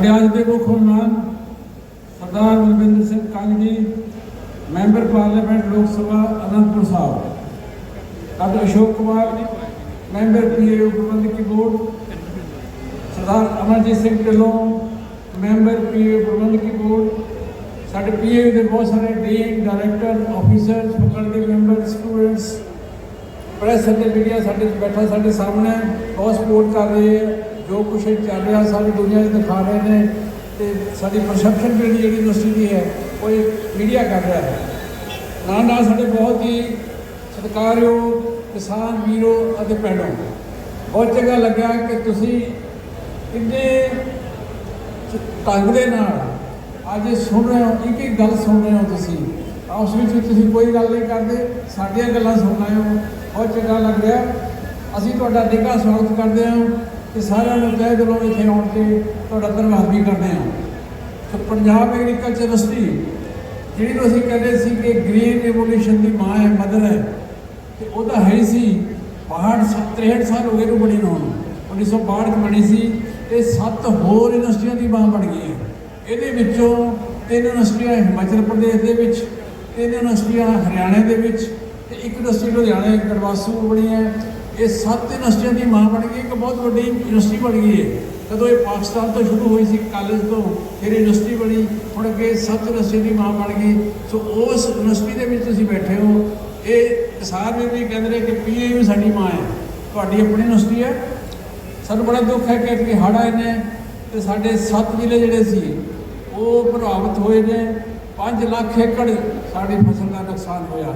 ਸਾਡੇ ਅੱਜ ਦੇ ਮੁੱਖ ਮਹਿਮਾਨ ਸਰਦਾਰ Balwinder Singh Kang ji member parliament Lok Sabha Anandpur Sahib. Doctor Ashok Kumar member PAU ਪ੍ਰਬੰਧਕੀ board. Sardar Amarjit Singh Dhillon, member PAU ਪ੍ਰਬੰਧਕੀ ਬੋਰਡ। ਸਾਡੇ ਪੀਏਯੂ ਦੇ ਬਹੁਤ ਸਾਰੇ dean, director, officer, faculty member, students, press ਅਤੇ ਮੀਡੀਆ ਸਾਡੇ ਬੈਠਾ ਸਾਡੇ ਸਾਹਮਣੇ, ਬਹੁਤ ਸਪੋਰਟ ਕਰ ਰਹੇ ਹੈ। ਜੋ ਕੁਛ ਚੱਲ ਰਿਹਾ, ਸਾਰੀ ਦੁਨੀਆ 'ਚ ਦਿਖਾ ਰਹੇ ਨੇ ਤੇ ਸਾਡੀ ਪਰਸੈਪਸ਼ਨ ਵੀ ਜਿਹੜੀ ਯੂਨੀਵਰਸਿਟੀ ਦੀ ਹੈ, ਉਹ ਇਹ ਮੀਡੀਆ ਕਰ ਰਿਹਾ ਹੈ। ਨਾਲ ਨਾਲ ਸਾਡੇ ਬਹੁਤ ਹੀ ਸਤਿਕਾਰਯੋਗ ਕਿਸਾਨ ਵੀਰੋ ਅਤੇ ਭੈਣੋ, ਬਹੁਤ ਚੰਗਾ ਲੱਗਿਆ ਕਿ ਤੁਸੀਂ ਇੰਨੇ ਢੰਗ ਦੇ ਨਾਲ ਅੱਜ ਸੁਣ ਰਹੇ ਹੋ, ਇੱਕ ਇੱਕ ਗੱਲ ਸੁਣ ਰਹੇ ਹੋ ਤੁਸੀਂ। ਆਪਸ ਵਿੱਚ ਵੀ ਤੁਸੀਂ ਕੋਈ ਗੱਲ ਨਹੀਂ ਕਰਦੇ, ਸਾਡੀਆਂ ਗੱਲਾਂ ਸੁਣ ਰਹੇ ਹੋ, ਬਹੁਤ ਚੰਗਾ ਲੱਗ ਰਿਹਾ। ਅਸੀਂ ਤੁਹਾਡਾ ਨਿੱਘਾ ਸਵਾਗਤ ਕਰਦੇ ਹਾਂ। ਤੇ ਸਾਰਿਆਂ ਨੂੰ ਤਹਿ ਦਿਲੋਂ ਇੱਥੇ ਆਉਣ ਤੇ ਤੁਹਾਡਾ ਧੰਨਵਾਦ ਵੀ ਕਰਦੇ ਹਾਂ। ਸੋ ਪੰਜਾਬ ਐਗਰੀਕਲਚਰ ਯੂਨੀਵਰਸਿਟੀ ਜਿਹੜੀ ਨੂੰ ਅਸੀਂ ਕਹਿੰਦੇ ਸੀ ਕਿ ਗ੍ਰੀਨ ਰਿਵੋਲੂਸ਼ਨ ਦੀ ਮਾਂ ਹੈ ਮਦਰ ਹੈ, ਤੇ ਉਹਦਾ ਹੈ ਹੀ ਸੀ 62 63 ਸਾਲ ਹੋ ਗਏ ਨੂੰ ਬਣੀ ਨੂੰ 1962 ਚ ਬਣੀ ਸੀ ਤੇ ਸੱਤ ਹੋਰ ਯੂਨੀਵਰਸਿਟੀਆਂ ਦੀ ਮਾਂ ਬਣ ਗਈ ਹੈ। ਇਹਦੇ ਵਿੱਚੋਂ ਤਿੰਨ ਯੂਨੀਵਰਸਿਟੀਆਂ ਹਿਮਾਚਲ ਪ੍ਰਦੇਸ਼ ਦੇ ਵਿੱਚ, ਤਿੰਨ ਯੂਨੀਵਰਸਿਟੀਆਂ ਹਰਿਆਣਾ ਦੇ ਵਿੱਚ, ਤੇ ਇੱਕ ਯੂਨੀਵਰਸਿਟੀ ਲੁਧਿਆਣੇ, ਗੜਵਾਸੂ ਬਣੀ ਹੈ। ਇਹ ਸੱਤ ਯੂਨੀਵਰਸਿਟੀਆਂ ਦੀ ਮਾਂ ਬਣ ਗਈ, ਇੱਕ ਬਹੁਤ ਵੱਡੀ ਯੂਨੀਵਰਸਿਟੀ ਬਣ ਗਈ ਹੈ। ਕਦੋਂ ਇਹ ਪਾਕਿਸਤਾਨ ਤੋਂ ਸ਼ੁਰੂ ਹੋਈ ਸੀ ਕਾਲਜ ਤੋਂ, ਫਿਰ ਯੂਨੀਵਰਸਿਟੀ ਬਣੀ, ਹੁਣ ਅੱਗੇ ਸੱਤ ਯੂਨੀਵਰਸਿਟੀ ਦੀ ਮਾਂ ਬਣ ਗਈ। ਸੋ ਉਸ ਯੂਨੀਵਰਸਿਟੀ ਦੇ ਵਿੱਚ ਤੁਸੀਂ ਬੈਠੇ ਹੋ। ਇਹ ਕਿਸਾਨ ਵੀ ਕਹਿੰਦੇ ਨੇ ਕਿ ਪੀਏ ਵੀ ਸਾਡੀ ਮਾਂ ਹੈ। ਤੁਹਾਡੀ ਆਪਣੀ ਯੂਨੀਵਰਸਿਟੀ ਹੈ। ਸਾਨੂੰ ਬੜਾ ਦੁੱਖ ਹੈ ਕਿ ਕਿ ਹੜ੍ਹ ਆਏ ਨੇ ਤੇ ਸਾਡੇ ਸੱਤ ਜ਼ਿਲ੍ਹੇ ਜਿਹੜੇ ਸੀ, ਉਹ ਪ੍ਰਭਾਵਿਤ ਹੋਏ ਨੇ। 5 ਲੱਖ ਏਕੜ ਸਾਡੀ ਫਸਲ ਦਾ ਨੁਕਸਾਨ ਹੋਇਆ।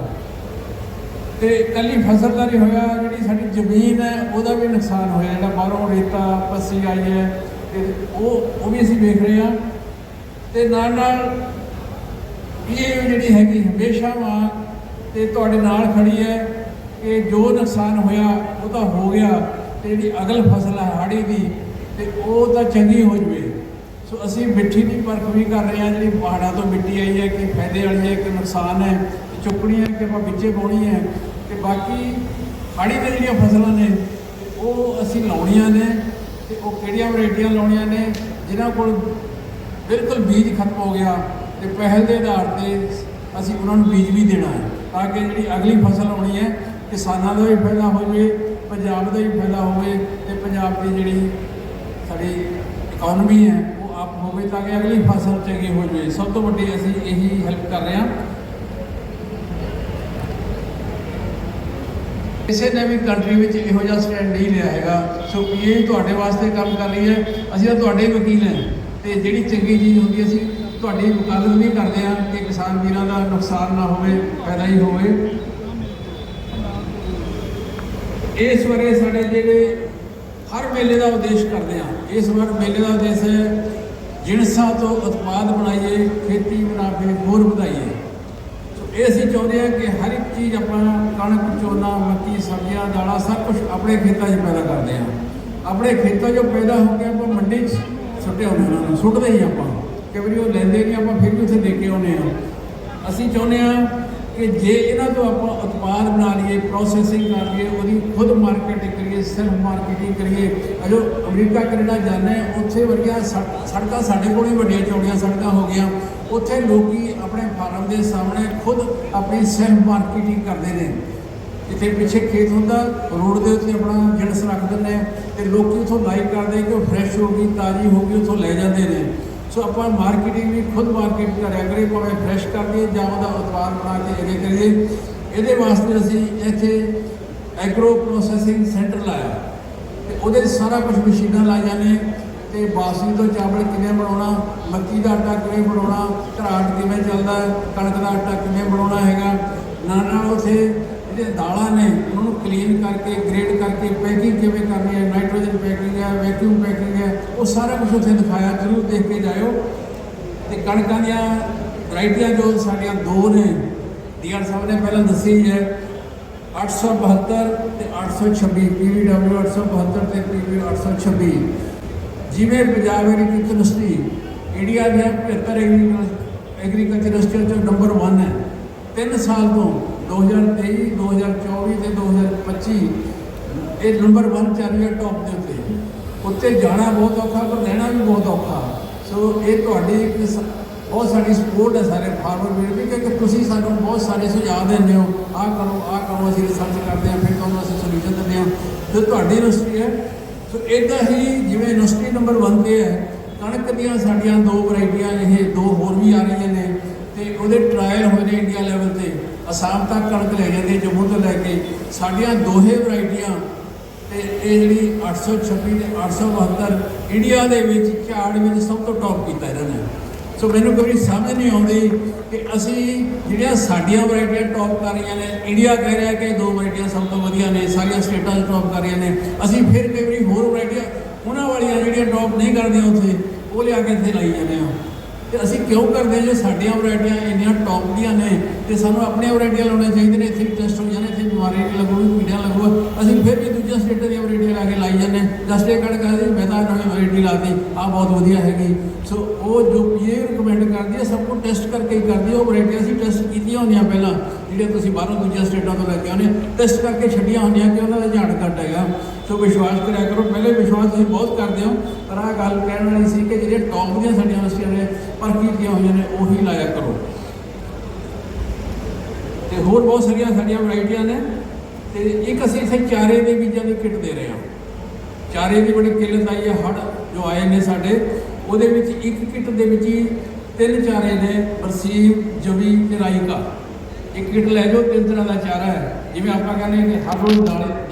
ਤੇ ਕੱਲੀ ਫਸਲ ਦਾ ਨਹੀਂ ਹੋਇਆ, ਜਿਹੜੀ ਸਾਡੀ ਜ਼ਮੀਨ ਹੈ, ਉਹਦਾ ਵੀ ਨੁਕਸਾਨ ਹੋਇਆ। ਜਿਹੜਾ ਬਾਹਰੋਂ ਰੇਤਾ, ਪੱਸੀ ਆਈ ਹੈ ਤੇ ਉਹ ਉਹ ਵੀ ਅਸੀਂ ਵੇਖ ਰਹੇ ਹਾਂ। ਤੇ ਨਾਲ ਨਾਲ ਇਹ ਜਿਹੜੀ ਹੈਗੀ ਹਮੇਸ਼ਾ ਮਾਂ ਤੇ ਤੁਹਾਡੇ ਨਾਲ ਖੜੀ ਹੈ ਕਿ ਜੋ ਨੁਕਸਾਨ ਹੋਇਆ, ਉਹ ਤਾਂ ਹੋ ਗਿਆ। ਤੇ ਜਿਹੜੀ ਅਗਲ ਫਸਲ ਹੈ ਹਾੜੀ ਦੀ, ਤੇ ਉਹ ਤਾਂ ਚੰਗੀ ਹੋ ਜਵੇ। ਸੋ ਅਸੀਂ ਮਿੱਠੀ ਦੀ ਪਰਖ ਵੀ ਕਰ ਰਹੇ ਹਾਂ, ਜਿਹੜੀ ਪਹਾੜਾਂ ਤੋਂ ਮਿੱਟੀ ਆਈ ਹੈ, ਕਿ ਫਾਇਦੇ ਵਾਲੀ ਹੈ, ਕਿ ਨੁਕਸਾਨ ਹੈ। ਚੁੱਕਣੀ ਹੈ ਕਿ ਆਪਾਂ ਵਿੱਚੇ ਪਾਉਣੀ ਹੈ ਤੇ ਬਾਕੀ ਹਾੜੀ ਦੇ ਜਿਹੜੀਆਂ ਫਸਲਾਂ ਨੇ ਉਹ ਅਸੀਂ ਲਾਉਣੀਆਂ ਨੇ ਤੇ ਉਹ ਕਿਹੜੀਆਂ ਵੈਰਾਈਟੀਆਂ ਲਾਉਣੀਆਂ ਨੇ, ਜਿਨ੍ਹਾਂ ਕੋਲ ਬਿਲਕੁਲ ਬੀਜ ਖਤਮ ਹੋ ਗਿਆ ਤੇ ਪਹਿਲ ਦੇ ਆਧਾਰ ਤੇ ਅਸੀਂ ਉਹਨਾਂ ਨੂੰ ਬੀਜ ਵੀ ਦੇਣਾ ਹੈ ਤਾਂ ਕਿ ਜਿਹੜੀ ਅਗਲੀ ਫਸਲ ਆਉਣੀ ਹੈ, ਕਿਸਾਨਾਂ ਦਾ ਵੀ ਫਾਇਦਾ ਹੋਵੇ, ਪੰਜਾਬ ਦਾ ਵੀ ਫਾਇਦਾ ਹੋਵੇ ਤੇ ਪੰਜਾਬ ਦੀ ਜਿਹੜੀ ਸਾਡੀ ਇਕਨੋਮੀ ਹੈ, ਉਹ ਆਪ ਹੋਵੇ ਤਾਂ ਕਿ ਅਗਲੀ ਫਸਲ ਚੰਗੀ ਹੋ ਜਾਵੇ। ਸਭ ਤੋਂ ਵੱਡੀ ਅਸੀਂ ਇਹੀ ਹੈਲਪ ਕਰ ਰਹੇ ਹਾਂ ਕਿਸੇ ਨੇ ਵੀ ਕੰਟਰੀ ਵਿੱਚ ਇਹੋ ਜਿਹਾ ਸਟੈਂਡ ਨਹੀਂ ਲਿਆ ਹੈਗਾ। ਸੋ ਇਹ ਤੁਹਾਡੇ ਵਾਸਤੇ ਕੰਮ ਕਰ ਰਹੀ ਹੈ। ਅਸੀਂ ਤਾਂ ਤੁਹਾਡੇ ਵਕੀਲ ਹਾਂ। ਤੇ ਜਿਹੜੀ ਚੰਗੀ ਚੀਜ਼ ਹੁੰਦੀ ਹੈ, ਅਸੀਂ ਤੁਹਾਡੀ ਵਕਾਲਤ ਵੀ ਕਰਦੇ ਹਾਂ ਕਿ ਕਿਸਾਨ ਵੀਰਾਂ ਦਾ ਨੁਕਸਾਨ ਨਾ ਹੋਵੇ ਫਾਇਦਾ ਹੀ ਹੋਵੇ। ਇਸ ਬਾਰੇ ਸਾਡੇ ਜਿਹੜੇ ਹਰ ਮੇਲੇ ਦਾ ਉਦੇਸ਼ ਕਰਦੇ ਹਾਂ। ਇਸ ਵਾਰ ਮੇਲੇ ਦਾ ਉਦੇਸ਼ ਹੈ ਜਿਣਸਾਂ ਤੋਂ ਉਤਪਾਦ ਬਣਾਈਏ ਖੇਤੀ ਬਣਾ ਕੇ ਹੋਰ ਵਧਾਈਏ। ਇਹ ਅਸੀਂ ਚਾਹੁੰਦੇ ਹਾਂ ਕਿ ਹਰ ਇੱਕ ਚੀਜ਼ ਆਪਾਂ ਕਣਕ, ਝੋਨਾ, ਮੱਕੀ, ਸਬਜ਼ੀਆਂ, ਦਾਲਾਂ, ਸਭ ਕੁਝ ਆਪਣੇ ਖੇਤਾਂ 'ਚ ਪੈਦਾ ਕਰਦੇ ਹਾਂ। ਆਪਣੇ ਖੇਤਾਂ 'ਚੋਂ ਪੈਦਾ ਹੋ ਕੇ ਆਪਾਂ ਮੰਡੀ 'ਚ ਸੁੱਟੇ ਹੁੰਦੇ ਉਹਨਾਂ ਨੂੰ ਸੁੱਟਦੇ ਹੀ ਆਪਾਂ। ਕਈ ਵਾਰੀ ਉਹ ਲੈਂਦੇ ਨਹੀਂ, ਆਪਾਂ ਫਿਰ ਵੀ ਉੱਥੇ ਦੇ ਕੇ ਆਉਂਦੇ ਹਾਂ। ਅਸੀਂ ਚਾਹੁੰਦੇ ਹਾਂ ਕਿ ਜੇ ਇਹਨਾਂ ਤੋਂ ਆਪਾਂ ਉਤਪਾਦ ਬਣਾ ਲਈਏ ਪ੍ਰੋਸੈਸਿੰਗ ਕਰ ਲਈਏ ਉਹਦੀ ਖੁਦ ਮਾਰਕੀਟਿੰਗ ਕਰੀਏ ਸੈਲਫ ਮਾਰਕੀਟਿੰਗ ਕਰੀਏ ਅਜੋ ਅਮਰੀਕਾ ਕੈਨੇਡਾ ਜਾਂਦੇ ਹਾਂ, ਉੱਥੇ ਵਰਗੀਆਂ ਸੜ- ਸੜਕਾਂ ਸਾਡੇ ਕੋਲ ਹੀ ਵੱਡੀਆਂ ਚੌੜੀਆਂ ਸੜਕਾਂ ਹੋ ਗਈਆਂ। ਉੱਥੇ ਲੋਕੀ ਆਪਣੇ ਫਾਰਮ ਦੇ ਸਾਹਮਣੇ ਖੁਦ ਆਪਣੀ ਸੈਲਫ ਮਾਰਕੀਟਿੰਗ ਕਰਦੇ ਨੇ। ਇੱਥੇ ਪਿੱਛੇ ਖੇਤ ਹੁੰਦਾ ਰੋਡ ਦੇ ਉੱਤੇ ਆਪਣਾ ਜਿਣਸ ਰੱਖ ਦਿੰਦੇ ਆ ਤੇ ਲੋਕੀ ਉਥੋਂ ਲਾਈਕ ਕਰਦੇ ਕਿ ਉਹ ਫਰੈਸ਼ ਹੋ ਗਈ ਤਾਜ਼ੀ ਹੋ ਗਈ ਉਥੋਂ ਲੈ ਜਾਂਦੇ ਨੇ। ਸੋ ਆਪਾਂ ਮਾਰਕੀਟਿੰਗ ਵੀ ਖੁਦ ਮਾਰਕੀਟ ਕਰਿਆ ਕਰੇ ਭਾਵੇਂ ਫਰੈਸ਼ ਕਰਕੇ ਜਾਂ ਉਹਦਾ ਉਤਪਾਦ ਬਣਾ ਕੇ ਅੱਗੇ ਕਰੀਏ। ਇਹਦੇ ਵਾਸਤੇ ਅਸੀਂ ਇੱਥੇ ਐਗਰੋ ਪ੍ਰੋਸੈਸਿੰਗ ਸੈਂਟਰ ਲਾਇਆ। ਤੇ ਉਹਦੇ 'ਚ ਸਾਰਾ ਕੁਝ ਮਸ਼ੀਨਾਂ ਲਾਈਆਂ ਨੇ ਤੇ ਬਾਸਮਤੀ ਤੋਂ ਚਾਵਲ ਕਿਵੇਂ ਬਣਾਉਣਾ, ਮੱਕੀ ਦਾ ਆਟਾ ਕਿਵੇਂ ਬਣਾਉਣਾ, ਘਰਾਟ ਕਿਵੇਂ ਚੱਲਦਾ, ਕਣਕ ਦਾ ਆਟਾ ਕਿਵੇਂ ਬਣਾਉਣਾ ਹੈਗਾ। ਨਾਲ ਨਾਲ ਉਥੇ ਜਿਹੜੇ ਦਾਲਾਂ ਨੇ, ਉਹਨਾਂ ਨੂੰ ਕਲੀਨ ਕਰਕੇ ਗ੍ਰੇਡ ਕਰਕੇ ਪੈਕਿੰਗ ਕਿਵੇਂ ਕਰਨੀ ਹੈ ਨਾਈਟ੍ਰੋਜਨ ਪੈਕਿੰਗ ਹੈ ਵੈਕਿਊਮ ਪੈਕਿੰਗ ਹੈ, ਉਹ ਸਾਰਾ ਕੁਝ ਉੱਥੇ ਦਿਖਾਇਆ, ਜ਼ਰੂਰ ਦੇਖ ਕੇ ਜਾਇਓ। ਤੇ ਕਣਕਾਂ ਦੀਆਂ ਵੈਰਾਈਟੀਆਂ ਜੋ ਸਾਡੀਆਂ ਦੋ ਨੇ, ਡੀਆਰ ਸਾਹਿਬ ਨੇ ਪਹਿਲਾਂ ਦੱਸੀ ਹੈ 872 ਤੇ 826 ਪੀਵੀਡਬਲਿਊ 872 ਤੇ ਪੀਵੀ 826 ਜਿਵੇਂ ਪੰਜਾਬ ਐਗਰੀਕਲਚਰ ਯੂਨੀਵਰਸਿਟੀ ਇੰਡੀਆ ਦੀਆਂ 75 ਐਗਰੀਕਲਚਰ ਯੂਨੀਵਰਸਿਟੀਆਂ ਚੋਂ ਨੰਬਰ 1 ਹੈ। 3 ਸਾਲ ਤੋਂ 2023 2024 ਤੇ 2025 ਇਹ ਨੰਬਰ 1 ਚੱਲ ਰਿਹਾ ਟੌਪ ਦੇ ਉੱਤੇ। ਉੱਤੇ ਜਾਣਾ ਬਹੁਤ ਔਖਾ ਪਰ ਰਹਿਣਾ ਵੀ ਬਹੁਤ ਔਖਾ। ਸੋ ਇਹ ਤੁਹਾਡੀ ਇੱਕ ਬਹੁਤ ਸਾਡੀ ਸਪੋਰਟ ਹੈ ਸਾਰੇ ਫਾਰਮਰ ਵੀਰ ਵੀ ਕਿਉਂਕਿ ਤੁਸੀਂ ਸਾਨੂੰ ਬਹੁਤ ਸਾਰੇ ਸੁਝਾਅ ਦਿੰਦੇ ਹੋ। ਆਹ ਕਰੋ ਆਹ ਕਰੋ, ਅਸੀਂ ਰਿਸਰਚ ਕਰਦੇ ਹਾਂ, ਫਿਰ ਤੁਹਾਨੂੰ ਅਸੀਂ ਸੋਲੂਸ਼ਨ ਦਿੰਦੇ ਹਾਂ। ਤੇ ਤੁਹਾਡੀ ਇੰਡਸਟਰੀ ਹੈ, ਸੋ ਇਦਾਂ ਹੀ ਜਿਵੇਂ ਇੰਡਸਟਰੀ ਨੰਬਰ 1 ਤੇ ਹੈ, ਕਣਕ ਦੀਆਂ ਸਾਡੀਆਂ ਦੋ ਵੈਰਾਈਟੀਆਂ ਇਹ ਦੋ ਹੋਰ ਵੀ ਆ ਰਹੀਆਂ ਨੇ, ਤੇ ਉਹਦੇ ਟ੍ਰਾਇਲ ਹੋਏ ਨੇ ਇੰਡੀਆ ਲੈਵਲ ਤੇ। ਅਸਾਮ ਤੱਕ ਕਣਕ ਲੈ ਜਾਂਦੇ, ਜੰਮੂ ਤੋਂ ਲੈ ਕੇ। ਸਾਡੀਆਂ ਦੋਹੇ ਵੈਰਾਈਟੀਆਂ ਤੇ ਇਹ ਜਿਹੜੀ 826 ਤੇ 872 ਇੰਡੀਆ ਦੇ ਵਿੱਚ ਝਾੜ ਵਿੱਚ ਸਭ ਤੋਂ ਟੌਪ ਕੀਤਾ ਇਹਨਾਂ ਨੇ। ਸੋ ਮੈਨੂੰ ਕਦੀ ਸਮਝ ਨਹੀਂ ਆਉਂਦੀ ਕਿ ਅਸੀਂ ਜਿਹੜੀਆਂ ਸਾਡੀਆਂ ਵੈਰਾਈਟੀਆਂ ਟੌਪ ਕਰ ਰਹੀਆਂ ਨੇ, ਇੰਡੀਆ ਕਹਿ ਰਿਹਾ ਕਿ ਦੋ ਵੈਰਾਈਟੀਆਂ ਸਭ ਤੋਂ ਵਧੀਆ ਨੇ, ਸਾਰੀਆਂ ਸਟੇਟਾਂ 'ਚ ਟੌਪ ਕਰ ਰਹੀਆਂ ਨੇ। ਅਸੀਂ ਫਿਰ ਕਈ ਵਾਰੀ ਹੋਰ ਵੈਰਾਈਟੀਆਂ, ਉਹਨਾਂ ਵਾਲੀਆਂ ਜਿਹੜੀਆਂ ਟੌਪ ਨਹੀਂ ਕਰਦੀਆਂ ਉੱਥੇ, ਉਹ ਲਿਆ ਕੇ ਇੱਥੇ ਲਾਈ ਜਾਂਦੇ ਆ ਤੇ ਅਸੀਂ ਕਿਉਂ ਕਰਦੇ ਹਾਂ ਜੇ ਸਾਡੀਆਂ ਵੈਰਾਈਟੀਆਂ ਇੰਨੀਆਂ ਟੌਪ ਦੀਆਂ ਨੇ ਤੇ ਸਾਨੂੰ ਆਪਣੀਆਂ ਵੈਰਾਈਟੀਆਂ ਲਾਉਣੀਆਂ ਚਾਹੀਦੀਆਂ ਨੇ, ਇੱਥੇ ਵੀ ਟੈਸਟ ਹੋ ਜਾਣੇ ਬਿਮਾਰੀ ਨਹੀਂ ਲੱਗੂਗੀ ਕੀੜਾ ਲੱਗੂਗਾ ਅਸੀਂ ਫਿਰ ਵੀ ਦੂਜੀਆਂ ਸਟੇਟਾਂ ਦੀਆਂ ਵੈਰਾਈਟੀਆਂ ਲਾ ਕੇ ਲਾਈ ਜਾਂਦੇ ਦਸਤੇ ਕੜ ਕਹਿੰਦੇ ਮੈਂ ਤਾਂ ਨਵੀਂ ਵੈਰਾਈਟੀ ਲਾਤੀ। ਆ ਬਹੁਤ ਵਧੀਆ ਹੈਗੀ। ਸੋ ਉਹ ਜੋ ਪੀਏ ਰਿਕਮੈਂਡ ਕਰਦੀ ਹੈ, ਸਭ ਕੁਝ ਟੈਸਟ ਕਰਕੇ ਹੀ ਕਰਦੀ ਹੈ। ਉਹ ਵੈਰਾਈਟੀਆਂ ਅਸੀਂ ਟੈਸਟ ਕੀਤੀਆਂ ਹੁੰਦੀਆਂ ਪਹਿਲਾਂ, ਜਿਹੜੀਆਂ ਤੁਸੀਂ ਬਾਹਰੋਂ ਦੂਜੀਆਂ ਸਟੇਟਾਂ ਤੋਂ ਲੈ ਕੇ ਆਉਂਦੇ ਟੈਸਟ ਕਰਕੇ ਛੱਡੀਆਂ ਹੁੰਦੀਆਂ ਕਿ ਉਹਨਾਂ ਦਾ ਝਾੜ ਘੱਟ ਹੈਗਾ। ਸੋ ਵਿਸ਼ਵਾਸ ਕਰਿਆ ਕਰੋ। ਪਹਿਲੇ ਵਿਸ਼ਵਾਸ ਤੁਸੀਂ ਬਹੁਤ ਕਰਦੇ ਹੋ। ਪਰ ਆਹ ਗੱਲ ਕਹਿਣ ਵਾਲੀ ਸੀ ਕਿ ਜਿਹੜੀਆਂ ਟੌਪ ਦੀਆਂ ਸਾਡੀਆਂ ਯੂਨੀਵਰਸਿਟੀਆਂ ਨੇ, ਪਰ ਕੀਤੀਆਂ ਹੋਈਆਂ ਨੇ, ਉਹੀ ਲਾਇਆ ਕਰੋ। ਹੋਰ ਬਹੁਤ ਸਾਰੀਆਂ ਸਾਡੀਆਂ ਵੈਰਾਈਟੀਆਂ ਨੇ ਤੇ ਇੱਕ ਅਸੀਂ ਇੱਥੇ ਚਾਰੇ ਦੇ ਬੀਜਾਂ ਦੀ ਕਿੱਟ ਦੇ ਰਹੇ ਹਾਂ। ਚਾਰੇ ਦੀ ਬੜੀ ਕਿੱਲਤ ਆਈ ਹੈ ਹੜ ਜੋ ਆਏ ਨੇ ਸਾਡੇ, ਉਹਦੇ ਵਿੱਚ ਇੱਕ ਕਿੱਟ ਦੇ ਵਿੱਚ ਹੀ ਤਿੰਨ ਚਾਰੇ ਨੇ, ਬਰਸੀਮ, ਜਵੀ ਤੇ ਰਾਈਕਾ ਇੱਕ ਕਿੱਟ ਲੈ ਜਾਓ, ਤਿੰਨ ਤਰ੍ਹਾਂ ਦਾ ਚਾਰਾ ਹੈ। ਜਿਵੇਂ ਆਪਾਂ ਕਹਿੰਦੇ ਹਾਂ ਕਿ ਹਰ ਰੋਜ਼ ਦਾਲ